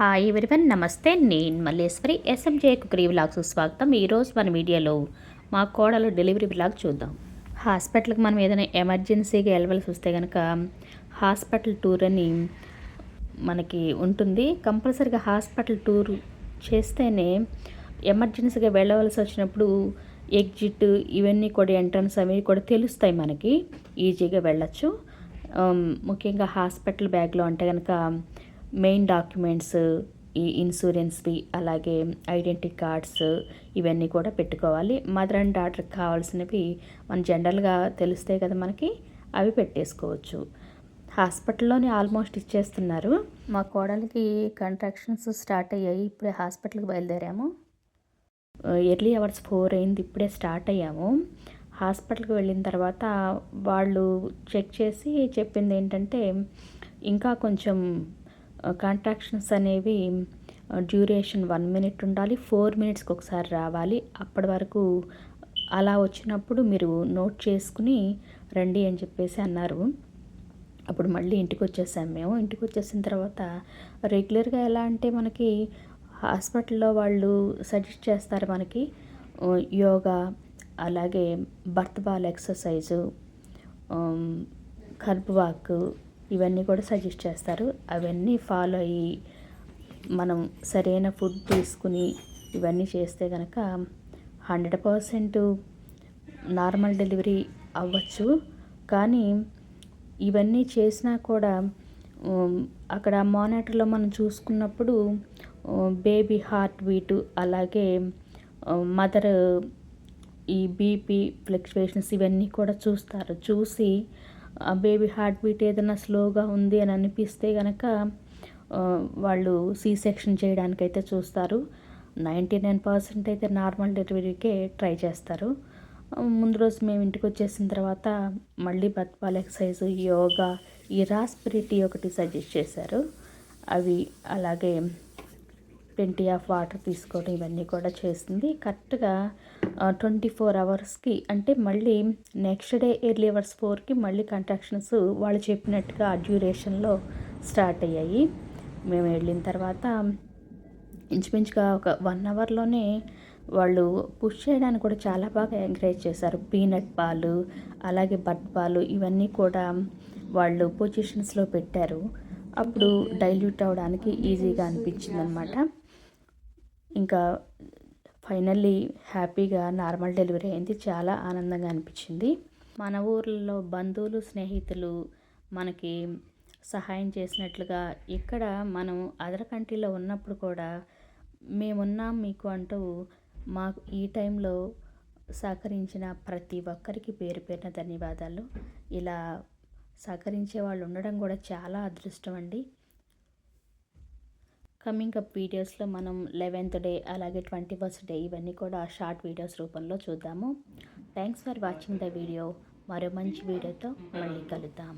Hi everyone నమస్తే. నేను Malleswari SMJ cookery blogs స్వాగతం. ఈరోజు మన వీడియోలో మా కోడలు డెలివరీ బ్లాగ్ చూద్దాం. హాస్పిటల్కి మనం ఏదైనా ఎమర్జెన్సీగా వెళ్ళవలసి వస్తే కనుక హాస్పిటల్ టూర్ అని మనకి ఉంటుంది. కంపల్సరీగా హాస్పిటల్ టూర్ చేస్తేనే ఎమర్జెన్సీగా వెళ్ళవలసి వచ్చినప్పుడు ఎగ్జిట్ ఇవన్నీ కూడా ఎంట్రన్స్ అవి కూడా తెలుస్తాయి మనకి. ఈజీగా వెళ్ళచ్చు. ముఖ్యంగా హాస్పిటల్ బ్యాగ్లో అంటే కనుక మెయిన్ డాక్యుమెంట్స్ ఈ ఇన్సూరెన్స్వి అలాగే ఐడెంటిటీ కార్డ్స్ ఇవన్నీ కూడా పెట్టుకోవాలి. మదర్ అండ్ డాటర్కి కావాల్సినవి మన జనరల్గా తెలుస్తాయి కదా మనకి అవి పెట్టేసుకోవచ్చు. హాస్పిటల్లోనే ఆల్మోస్ట్ ఇచ్చేస్తున్నారు. మా కోడలికి కంట్రాక్షన్స్ స్టార్ట్ అయ్యాయి ఇప్పుడే హాస్పిటల్కి బయలుదేరాము. ఎర్లీ అవర్స్ ఫోర్ అయింది ఇప్పుడే స్టార్ట్ అయ్యాము. హాస్పిటల్కి వెళ్ళిన తర్వాత వాళ్ళు చెక్ చేసి చెప్పింది ఏంటంటే ఇంకా కొంచెం కాంట్రాక్షన్స్ అనేవి డ్యూరేషన్ వన్ మినిట్ ఉండాలి ఫోర్ మినిట్స్కి ఒకసారి రావాలి. అప్పటి వరకు అలా వచ్చినప్పుడు మీరు నోట్ చేసుకుని రండి అని చెప్పేసి అన్నారు. అప్పుడు మళ్ళీ ఇంటికి వచ్చేసాం మేము. ఇంటికి వచ్చేసిన తర్వాత రెగ్యులర్గా ఎలా అంటే మనకి హాస్పిటల్లో వాళ్ళు సజెస్ట్ చేస్తారు మనకి యోగా అలాగే birth ball exercise curb walk ఇవన్నీ కూడా సజెస్ట్ చేస్తారు. అవన్నీ ఫాలో అయ్యి మనం సరైన ఫుడ్ తీసుకుని ఇవన్నీ చేస్తే కనుక హండ్రెడ్ పర్సెంట్ నార్మల్ డెలివరీ అవ్వచ్చు. కానీ ఇవన్నీ చేసినా కూడా అక్కడ మానిటర్లో మనం చూసుకున్నప్పుడు బేబీ హార్ట్ బీటు అలాగే మదర్ ఈ బీపీ ఫ్లక్చువేషన్స్ ఇవన్నీ కూడా చూస్తారు. చూసి బేబీ హార్ట్ బీట్ ఏదైనా స్లోగా ఉంది అని అనిపిస్తే కనుక వాళ్ళు సీ సెక్షన్ చేయడానికైతే చూస్తారు. నైంటీ నైన్ పర్సెంట్ అయితే నార్మల్ డెలివరీకే ట్రై చేస్తారు. ముందు రోజు మేము ఇంటికి వచ్చేసిన తర్వాత మళ్ళీ బత్పాల్ ఎక్సర్సైజ్ యోగా ఈ రాస్పిరిటీ ఒకటి సజెస్ట్ చేశారు. అవి అలాగే ట్వంటీ ఆఫ్ వాటర్ తీసుకోవడం ఇవన్నీ కూడా చేసింది. కరెక్ట్గా ట్వంటీ ఫోర్ అవర్స్కి అంటే మళ్ళీ నెక్స్ట్ డే ఎర్లీ అవర్స్ ఫోర్కి మళ్ళీ కంట్రాక్షన్స్ వాళ్ళు చెప్పినట్టుగా ఆ డ్యూరేషన్లో స్టార్ట్ అయ్యాయి. మేము వెళ్ళిన తర్వాత ఇంచుమించుగా ఒక వన్ అవర్లోనే వాళ్ళు పుష్ చేయడానికి కూడా చాలా బాగా ఎంకరేజ్ చేశారు. పీనట్ పాలు అలాగే బట్ పాలు ఇవన్నీ కూడా వాళ్ళు పొజిషన్స్లో పెట్టారు. అప్పుడు డైల్యూట్ అవ్వడానికి ఈజీగా అనిపించింది అనమాట ఇంకా ఫైనల్లీ హ్యాపీగా నార్మల్ డెలివరీ అయింది. చాలా ఆనందంగా అనిపించింది. మన ఊర్లలో బంధువులు స్నేహితులు మనకి సహాయం చేసినట్లుగా ఇక్కడ మనం అదర్ కంట్రీలో ఉన్నప్పుడు కూడా మేమున్నాం మీకు అంటూ మాకు ఈ టైంలో సహకరించిన ప్రతి ఒక్కరికి పేరు పేరున ధన్యవాదాలు. ఇలా సహకరించే వాళ్ళు ఉండడం కూడా చాలా అదృష్టం అండి. కమింగ్ అప్ వీడియోస్లో మనం లెవెన్త్ డే అలాగే ట్వంటీ ఫస్ట్ డే ఇవన్నీ కూడా షార్ట్ వీడియోస్ రూపంలో చూద్దాము. Thanks for watching the video మరో మంచి వీడియోతో మళ్ళీ కలుద్దాం.